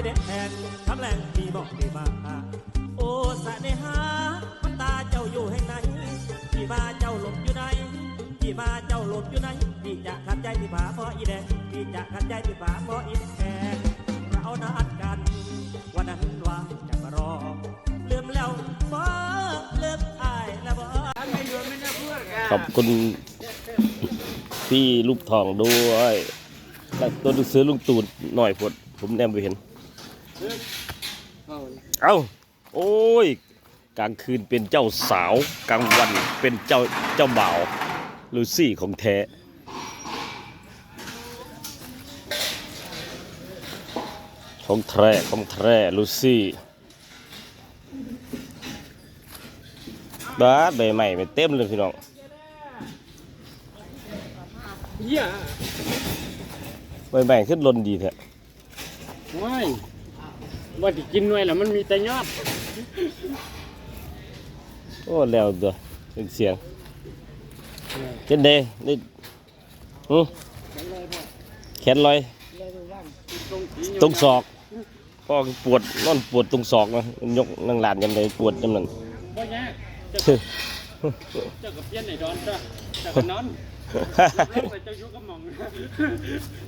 อีแดงคำแรงมีบอกมีมาโอ้สะเนหามันตาเจ้าอยู่แห่งไหนพี่มาเจ้าหลบอยู่ไหนพี่มาเจ้าหลบอยู่ไหนพี่จะขัดใจพี่ผาเพราะอีแดงพี่จะขัดใจพี่ผาเพราะอีแดงเรานัดกัน วันนั้นว่าจะมารอลืมแล้วบ่ลืมอายแล้วบ่ขอบคุณพี่ลูกทองด้วยแล้วตัวหนังสือลุงตูดหน่อยพดผมแนมไปเห็น เอ้า โอ้ย กลางคืนเป็นเจ้าสาว กลางวันเป็นเจ้าเจ้าบ่าว ลูซี่ของแท้ของแท้ของแท้ลูซี่บ้าดใบใหม่ไม่เต็มเลยพี่น้องเหี้ยใบใหม่ขึ้นลนดีเถอะ ว้ายว่าที่กินหน่วยแล้วมันมีแต่ยอด โอ้แล้วตัวเป็นเสียงเจนเดย์นี่หือแขนลอย ตรงศอกพ่อปวดนอนปวดตรงศอกนะยกนั่งหลานยังไงปวดจำนั้นบ่ยากเจ้าเจ้ากับเพี้ยนไหนดอนจ้ะเจ้ากับนอนเล่นไปเจ้ายุกกับหมอง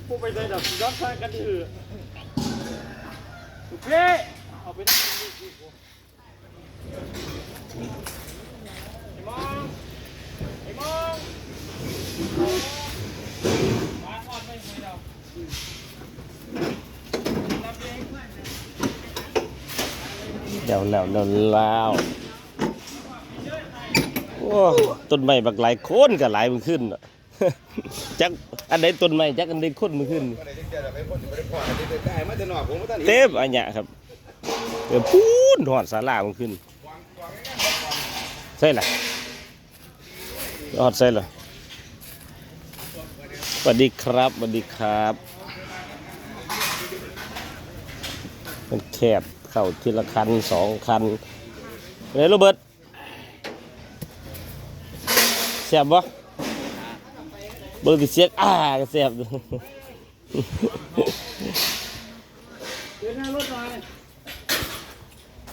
ผู้ไปได้ดอกดอนซ่ากันเถอะ เพ่เอาไปนั่งดูสิไอ้มองไอ้มองมาอ่อนไปไม่เราเองเดี๋ยวแล้วเดี๋ยวแล้วโอ้ต้นไม้บักหลายโค่นกับหลายมันขึ้นน่ะ จักอันใดต้นไม้จักอันใดโคนมันขึ้นเต็มอันเนี้ยครับเต็มพูนหอดสาลามันขึ้นใช่ล่ะหอดใช่ล่ะสวัสดีครับสวัสดีครับ มันแคบเข้าทีละคันสองคันเฮ้ยโรเบิร์ตเสียบบ่ เบิร์ตเสียงอ่าก็เสียบเดินหน้ารถหน่อย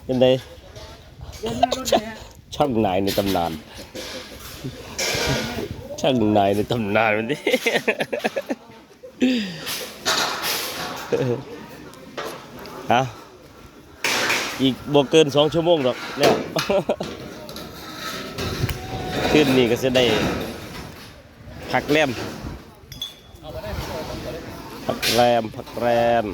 เป็นไงเดินหน้ารถหน่อยฮะช่างนายในตำนาน ช่างนายในตำนานมันดิฮะอีกบวกเกินสองชั่วโมงหรอกแล้วขึ้นนี่ก็จะได้ พักแรมพักแรมพักแรม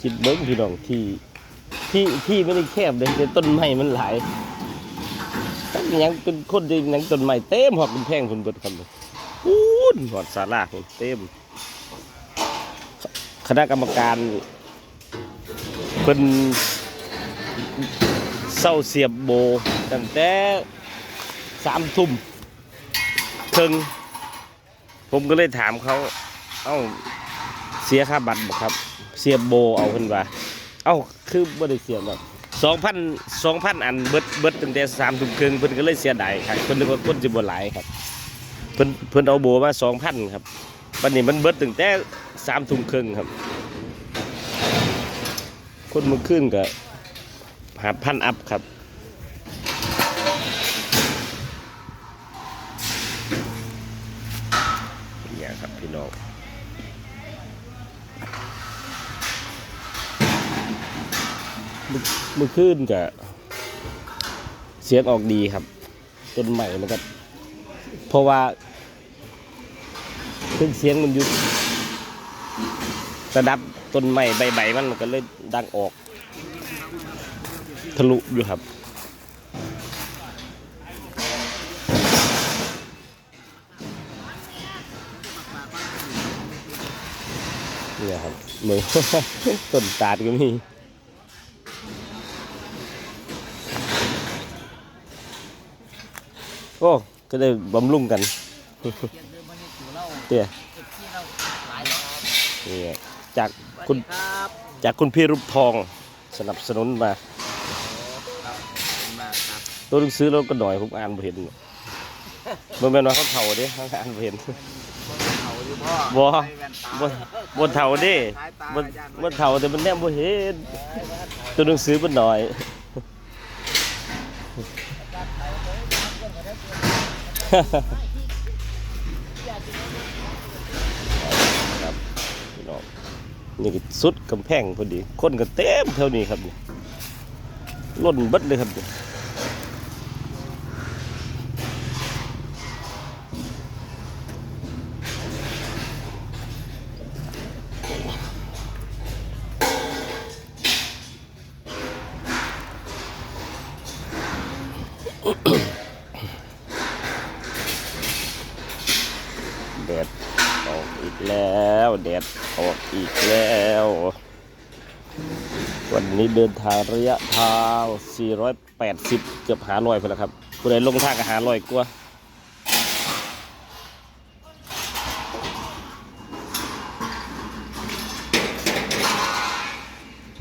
คิดเบิ้งพี่น้องที่ที่ที่ไม่ได้แคบเลยแต่ต้นไม้มันหลายทั้งยังเป็นคนที่ยังต้นไม้เต็มหอกเป็นแพงคนเบิดคำเลยอู้นหอดสาราคนเต็ม คณะกรรมการเพิ่น ศร้าเสียบโบตั้งแต่สามทุ่มถึงผมก็เลยถามเขา เอ้า เสียค่าบัตรครับ เสียบโบเอาเพิ่นว่า เอ้า คือบ่ได้เสียบหรอกสองพันสองพันอันเบิดเบิดตั้งแต่สามทุ่มครึ่งเพิ่นก็เลยเสียดายครับเพิ่นนึกว่าคนสิบ่หลายครับ เพิ่นเพิ่นเอาโบมาสองพันครับวันนี้มันเบิดตั้งแต่สามทุ่มครึ่งครับ คนมันขึ้นก็ หาพันอัพครับเนี่ยครับพี่น้องมือขึ้นกับเสียงออกดีครับ ต้นใหม่มันก็เพราะว่าเครื่องเสียงมันยู่ระดับต้นใหม่ใบใบมันมันก็เลยดังออก ทะลุอยู่ครับ เนี่ยครับมือต้นตาดก็มีโอ้ก็ได้บำรุงกันเตี้ยนี่จากคุณจากคุณพี่รูปทองสนับสนุนมา ตัวหนังสือเราก็หน่อยผมอ่านบ่เห็นมันเป็นว่าเขาเถ่าเด้เขาอ่านบ่เห็นเขาอยู่พ่อบ่ใส่แว่นตาบ่บ่เท่าเด้สายตาบ่ย่านบ่เท่าแต่มันแนมบ่เห็นตัวหนังสือมันน้อยครับพี่น้องนี่ก็สุดกำแพงพอดี คนก็เต็มเท่านี้ครับนี่ล้นเบัดเลยครับนี่ แดดออกอีกแล้วแดดออกอีกแล้ว วันนี้เดินทางระยะทาง 480 เกือบหาลอยไปแล้วครับผู้ใดลงทางก็หาลอยกว่า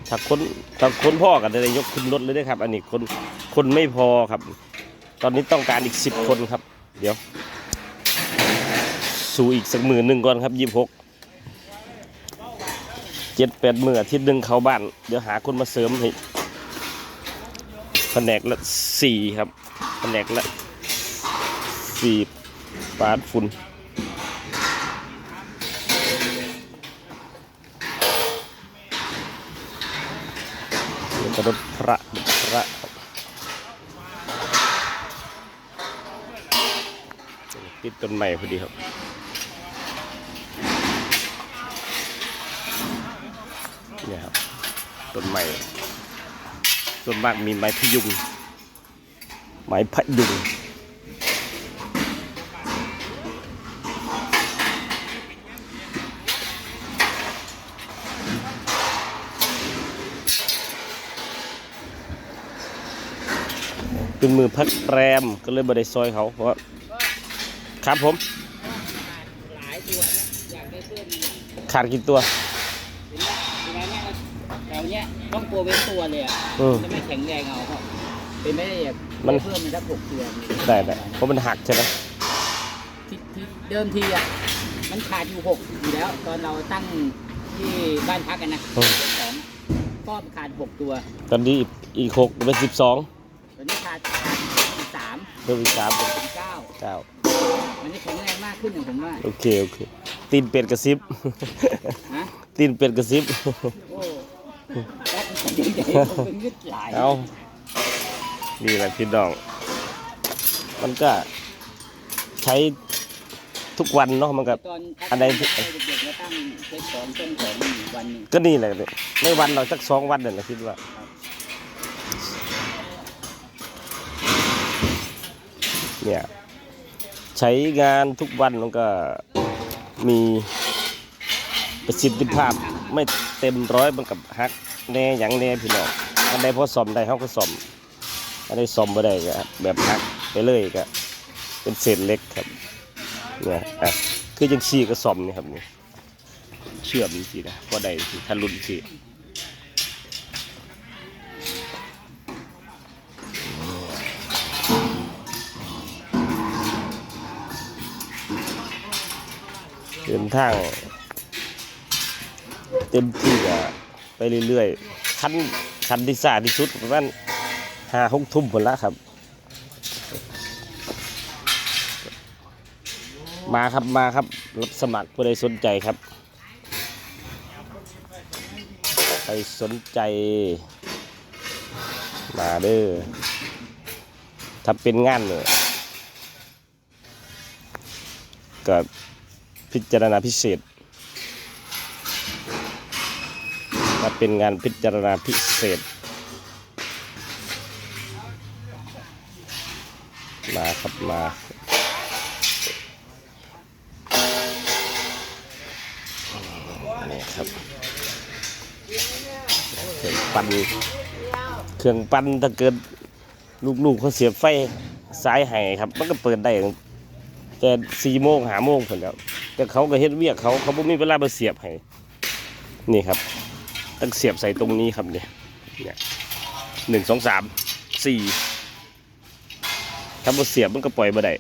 ถ้าคนถ้าคนพ่อกันได้ยกขึ้นรถเลยได้ครับ อันนี้คนคนไม่พอครับ อนนี้ต้องการอีกสิบคนครับ เดี๋ยว สู่อีกสักหมื่นหนึ่งก่อนครับยี่หกเจ็ดแปดหมืออาทิตย์หนึ่งเข้าบ้าน เดี๋ยวหาคนมาเสริมให้แผนกละสี่ครับแผนกละสี่ปาดฝุ่นเดี๋ยวจะรถพระพระครับ ติดต้นใหม่พอดีครับเนี่ยครับต้นไม้ต้นมากมีไม้พยุง ไม้พยุงเป็นมือพักแรมก็เลยบริซอยเขาเพราะว่า ครับผม หลายตัวนะอยากได้เพิ่มอีกขาดกี่ตัว เห็นไหมเห็นไหมเนี่ยแถวเนี้ยต้องตัวเป็นตัวเลยอะอืม จะไม่แข็งแรงเอาครับเป็นไม่ได้แบบมัน เพิ่มมันสักหกตัวได้ได้เพราะมันหักใช่ไหมที่ที่เดิมทีอะมันขาดอยู่หกอยู่แล้ว ตอนเราตั้งที่บ้านพักกันนะอืมสองก็ขาดหกตัวตอนนี้อีกหกเป็นสิบสองตอนนี้ขาดอีกสามเพิ่มอีกสามเป็นเป็นเก้า เก้า มันจะแข็งแรงมากขึ้นอย่างผมว่าโอเคโอเคตีนเป็ดกระซิบฮะตีนเป็ดกระซิบ โอ้แป๊บใหญ่ๆผมเป็นยึดหลายเอานี่แหละพี่น้อง มันก็ใช้ทุกวันเนาะมันก็ ตอนอันใดเด็กๆเราตั้งเช็คของต้นของอยู่วันหนึ่งก็นี่แหละเนี่ยไม่วันเราสักสองวันนั่นแหละคิดว่า เนี่ย ใช้งานทุกวันมันก็มีประสิทธิภาพไม่เต็มร้อยมันกับฮักแน่อย่างแน่พี่น้องอันใดพอซ่อมได้เขาก็ซ่อมอันใดซ่อมไม่ได้ก็แบบฮักไปเลยก็เป็นเศษเล็กครับเนี่ยอะคือยังชีก็ซ่อมนี่ครับนี่เชื่อมจริงๆนะพอได้สิถ้ารุ่นสิ เดินทาง เต็มที่อะไปเรื่อยๆคันคันที่สาที่สุดประมาณห้าหกทุ่มหมดแล้วครับ มาครับมาครับรับสมัครผู้ใดสนใจครับใครสนใจ มาเด้อถ้าเป็นงานเนี่ยก็ พิจารณาพิเศษถ้าเป็นงานพิจารณาพิเศษ มาครับมานี่ครับเครื่องปั้นเครื่องปั้นถ้าเกิดลูกๆเขาเสียบไฟสายให้ครับ มันก็เปิดได้แต่สี่โมงหาโมงผลแล้ว แต่เขาก็เฮ็ดเวียกเขาเขาบ่มีเวลามาเสียบให้นี่ครับต้องเสียบใส่ตรงนี้ครับเนี่ยเนี่ยหนึ่งสองสามสี่ถ้าบ่เสียบมันก็ปล่อยบ่ได้